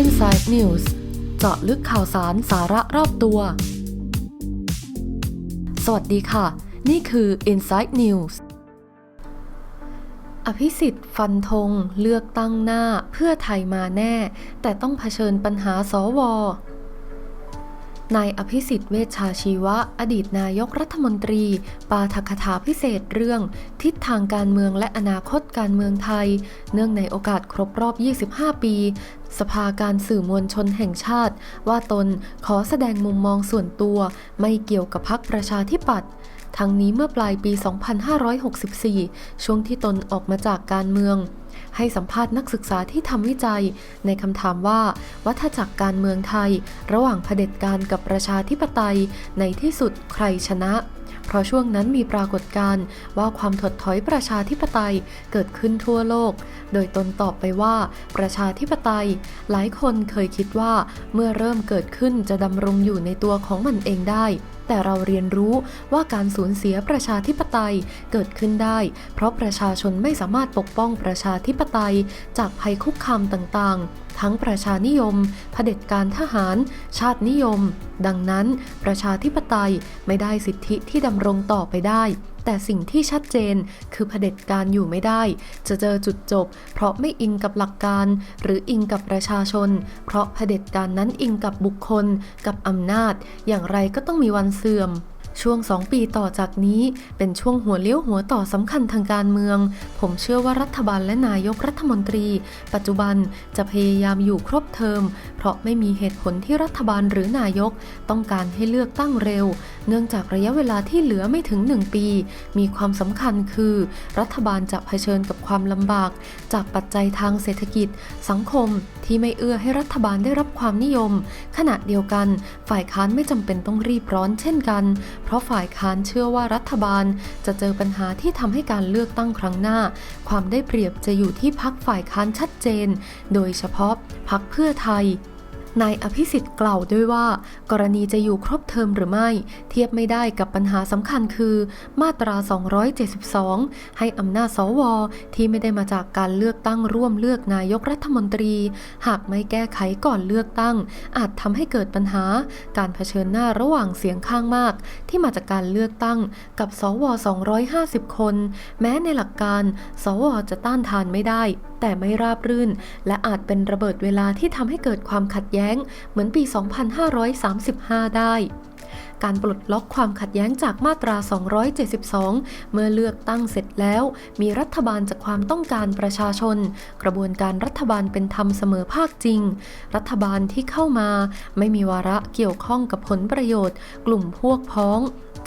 Inside News เจาะลึกข่าวสารสาระรอบตัว สวัสดีค่ะ นี่คือ Inside News อภิสิทธิ์ฟันธงเลือกตั้งหน้าเพื่อไทยมาแน่ แต่ต้องเผชิญปัญหาสว นายอภิสิทธิ์เวชชาชีวะ อดีตนายกรัฐมนตรี ปาฐกถาพิเศษเรื่อง ทิศทางการเมืองและอนาคตการเมืองไทย เนื่องในโอกาสครบรอบ 25 ปี สภาการสื่อมวลชนแห่งชาติ ว่าตนขอแสดงมุมมองส่วนตัว ไม่เกี่ยวกับพรรคประชาธิปัตย์ทั้งนี้เมื่อปลายปี 2564 ช่วงที่ตนออกมาจากการเมือง ให้สัมภาษณ์นักศึกษาที่ทำวิจัย ในคำถามว่า วัฏจักรการเมืองไทย ระหว่างเผด็จการกับประชาธิปไตยในที่สุดใครชนะ เพราะช่วงนั้นมีปรากฏการณ์ว่าความถดถอยประชาธิปไตยเกิดขึ้นทั่วโลก โดยตนตอบไปว่า ประชาธิปไตย หลายคนเคยคิดว่าเมื่อเริ่มเกิดขึ้นจะดำรงอยู่ในตัวของมันเองได้ แต่เราเรียนรู้ว่าการสูญเสียประชาธิปไตยเกิดขึ้นได้ เพราะประชาชนไม่สามารถปกป้องประชาธิปไตย จากภัยคุกคามต่างๆ ทั้งประชานิยมเผด็จการทหาร ชาตินิยม ดังนั้น ประชาธิปไตยไม่ได้สิทธิที่ดำรงต่อไปได้ แต่สิ่งที่ชัดเจนคือเผด็จการอยู่ไม่ได้ จะเจอจุดจบ เพราะไม่อิงกับหลักการ หรืออิงกับประชาชน เพราะเผด็จการนั้นอิงกับบุคคล กับอำนาจ อย่างไรก็ต้องมีวันเสื่อม ช่วง 2 ปีต่อจากนี้เป็นช่วงหัวเลี้ยวหัวต่อสำคัญทางการเมือง ผมเชื่อว่ารัฐบาลและนายกรัฐมนตรี ปัจจุบันจะพยายามอยู่ครบเทอม เพราะไม่มีเหตุผลที่รัฐบาลหรือนายก ต้องการให้เลือกตั้งเร็ว เนื่องจากระยะเวลาที่เหลือไม่ถึง 1 ปี มีความสำคัญคือ รัฐบาลจะเผชิญกับความลำบาก จากปัจจัยทางเศรษฐกิจ สังคมที่ไม่เอื้อให้รัฐบาลได้รับความนิยม ขณะเดียวกัน ฝ่ายค้านไม่จำเป็นต้องรีบร้อนเช่นกัน ราะฝ่ายค้านเชื่อว่ารัฐบาลจะเจอปัญหาที่ทำให้การเลือกตั้งครั้งหน้า ความได้เปรียบจะอยู่ที่พักฝ่ายค้านชัดเจน โดยเฉพาะพักเพื่อไทย นายอภิสิทธิ์กล่าวด้วยว่า กรณีจะอยู่ครบเทอมหรือไม่ เทียบไม่ได้กับปัญหาสำคัญคือ มาตรา 272 ให้อำนาจสว ที่ไม่ได้มาจากการเลือกตั้งร่วมเลือกนายกรัฐมนตรี หากไม่แก้ไขก่อนเลือกตั้ง อาจทำให้เกิดปัญหา การเผชิญหน้าระหว่างเสียงข้างมาก ที่มาจากการเลือกตั้งกับสว 250 คน แม้ในหลักการ สวจะต้านทานไม่ได้ แต่ไม่ราบรื่น และอาจเป็นระเบิดเวลาที่ทำให้เกิดความขัดแย้ง เหมือนปี 2535 ได้ การปลดล็อกความขัดแย้งจากมาตรา 272 เมื่อเลือกตั้งเสร็จแล้ว มีรัฐบาลจากความต้องการประชาชน กระบวนการรัฐบาลเป็นธรรมเสมอภาคจริง รัฐบาลที่เข้ามา ไม่มีวาระเกี่ยวข้องกับผลประโยชน์ กลุ่มพวกพ้อง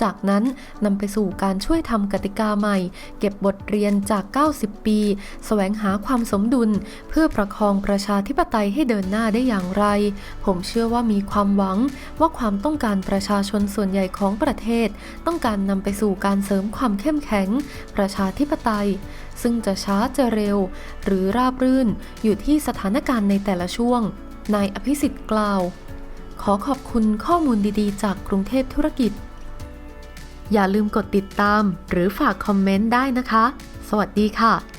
จากนั้นนำไปสู่การช่วยทำกติกาใหม่ เก็บบทเรียนจาก 90 ปีแสวงหาความสมดุล เพื่อประคองประชาธิปไตยให้เดินหน้าได้อย่างไร ผมเชื่อว่ามีความหวังว่าความต้องการประชาชนส่วนใหญ่ของประเทศ ต้องการนำไปสู่การเสริมความเข้มแข็ง ประชาธิปไตย ซึ่งจะช้าจะเร็ว หรือราบรื่นอยู่ที่สถานการณ์ในแต่ละช่วง นายอภิสิทธิ์กล่าว ขอขอบคุณข้อมูลดีๆ จากกรุงเทพธุรกิจ อย่าลืมกดติดตาม หรือฝากคอมเมนต์ได้นะคะ สวัสดีค่ะ